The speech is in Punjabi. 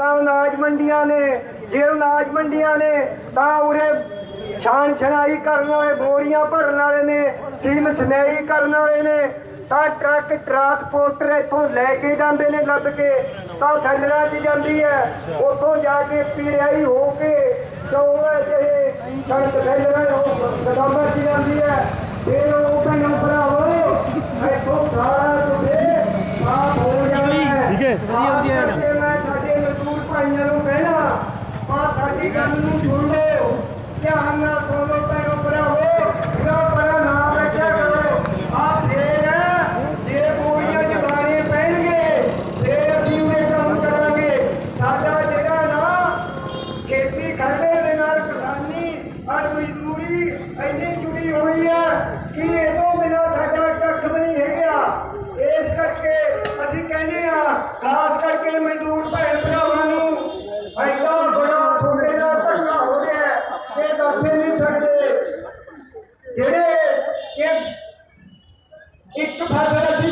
ਤਾਂ ਅਨਾਜ ਮੰਡੀਆਂ ਨੇ ਜੇ ਅਨਾਜ ਮੰਡੀਆਂ ਨੇ ਤਾਂ ਉਰੇ ਛਾਣ ਛਣਾਈ ਕਰਨ ਵਾਲੇ ਬੋਰੀਆਂ ਭਰਨ ਵਾਲੇ ਨੇ ਸੀਮ ਸਨੇਹੀ ਕਰਨ ਵਾਲੇ ਨੇ ਤਾਂ ਟਰੱਕ ਟਰਾਂਸਪੋਰਟਰ ਇੱਥੋਂ ਲੈ ਕੇ ਜਾਂਦੇ ਨੇ ਲੱਦ ਕੇ ਤਾਂ ਥੱਲੜਾ 'ਚ ਜਾਂਦੀ ਹੈ ਉੱਥੋਂ ਜਾ ਕੇ ਪੀੜਾਈ ਹੋ ਕੇ ਚੌਵੇ ਤੇ ਸੜਕ ਥੱਲੜਾ ਹੋ ਗਦਾਮਾਂ 'ਚ ਜਾਂਦੀ ਹੈ। ਫਿਰ ਉਹ ਭੈਣੋ ਭਰਾਵੋ ਇੱਥੋਂ ਸਾਰਾ ਕੁਝ ਸਾਫ਼ ਹੋ ਜਾਣਾ ਹੈ ਠੀਕ ਹੈ, ਵਧੀਆ ਵਧੀਆ ਕਰਕੇ ਮੈਂ ਸਾਡੇ ਮਜ਼ਦੂਰ ਭਾਈਆਂ ਨੂੰ ਕਹਿਣਾ ਆ ਗੱਲ ਨੂੰ ਸੁਣ ਲਓ ਧਿਆਨ ਨਾਲ ਸੁਣ ਲਓ ਭੈਣੋ ਭਰਾਵੋ ਇਹਦਾ ਬੜਾ ਨਾਮ ਰੱਖਿਆ ਕਰੋ ਆ ਫੇਰ ਜੇ ਬੋਰੀਆਂ ਚ ਦਾਣੇ ਪੈਣਗੇ ਫੇਰ ਅਸੀਂ ਉਹਨੇ ਕੰਮ ਕਰਾਂਗੇ ਸਾਡਾ ਜਿਹੜਾ ਨਾ ਖੇਤੀ ਖਰੜੇ ਦੇ ਨਾਲ ਕਿਸਾਨੀ ਔਰ ਮਜ਼ਦੂਰੀ ਇੰਨੀ ਜੁੜੀ ਹੋਈ ਹੈ ਕਿ ਇਹ ਤੋਂ ਬਿਨਾਂ ਸਾਡਾ ਕੱਖ ਵੀ ਨਹੀਂ ਹੈਗਾ ਇਸ ਕਰਕੇ ਅਸੀਂ ਕਹਿੰਦੇ ਆ ਖਾਸ ਕਰਕੇ ਮਜ਼ਦੂਰ ਜਿਹੜੇ ਇੱਕ ਇੱਕ ਫਸਲ ਅਸੀਂ